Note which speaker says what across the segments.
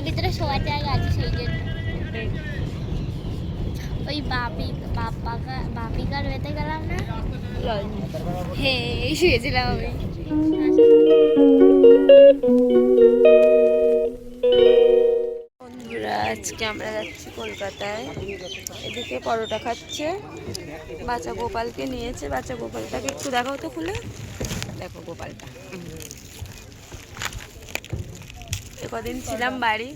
Speaker 1: এর ভিতরে শোয়ার জায়গা আছে সেই জন্য। ওই বাপি বাপ্পাকা বাপিকার বেতে গেলাম না? হ্যাঁ এই শুয়েছিলাম আমি।
Speaker 2: আজকে আমরা যাচ্ছি কলকাতায়। এদিকে পরোটা খাচ্ছে। বাচ্চা গোপালকে নিয়েছে। বাচ্চা গোপালটাকে একটু দেখাও তো খুলে। দেখো গোপালটা। কদিন ছিলাম বাড়ি।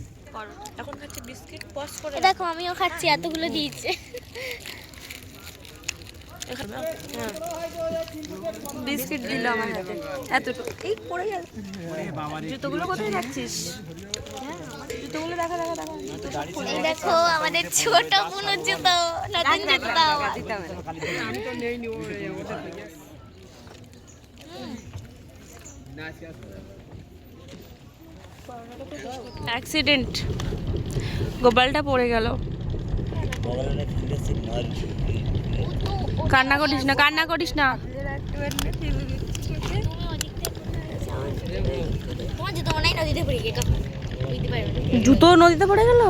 Speaker 2: এখন খাচ্ছে বিস্কিট পজ করে
Speaker 1: দেখো আমিও খাচ্ছি এতগুলো দিয়েছে।
Speaker 2: হ্যাঁ। বিস্কিট দিল আমার হাতে। এতটুকু। এই পড়ে গেল জুতোগুলো কোথায় রাখছিস? হ্যাঁ, জুতোগুলো দেখা দেখা দেখা।
Speaker 1: এই দেখো আমাদের ছোট বোনের জুতো নতুন জুতো।
Speaker 2: না। অ্যাক্সিডেন্ট। গোপালটা পড়ে গেল। কান্না করিস না, কান্না করিস না।
Speaker 1: জুতো নদীতে পড়ে না।
Speaker 2: গেল?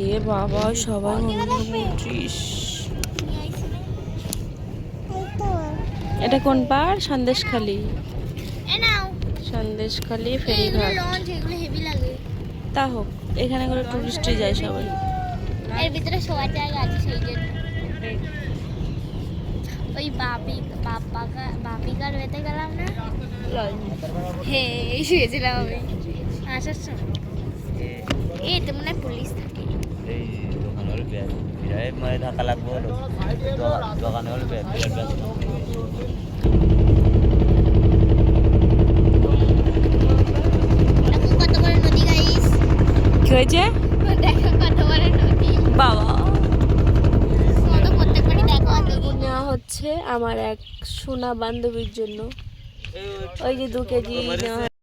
Speaker 2: এ বাবা, সবাই এটা কোন পার সন্দেশখালি।
Speaker 1: নাও
Speaker 2: সন্দেশখালি ফেরিঘাট।
Speaker 1: লঞ্চ হেভি লাগে
Speaker 2: তা হোক এখানে করে টুরিস্টই যায় সবাই।
Speaker 1: এর ভিতরে শোয়ার জায়গা আছে সেই জন্য। ওই বাপি বাপ্পাকা বাপিকার বেতে গেলাম না? হ্যাঁ এই শুয়েছিলাম আমি। আসার সময়। এই তো মনে হয় পুলিশ থাকে।
Speaker 3: এই দোকান হল বিরাট মানে ধাক্কা লাগবো দোকান হল বিরাট ব্যস্ত
Speaker 1: দেখো কত বড় নদী গাইস
Speaker 2: কি হয়েছে বাবা। নেওয়া হচ্ছে আমার এক সোনা বান্ধবীর জন্য ওই যে দু কেজি নেওয়া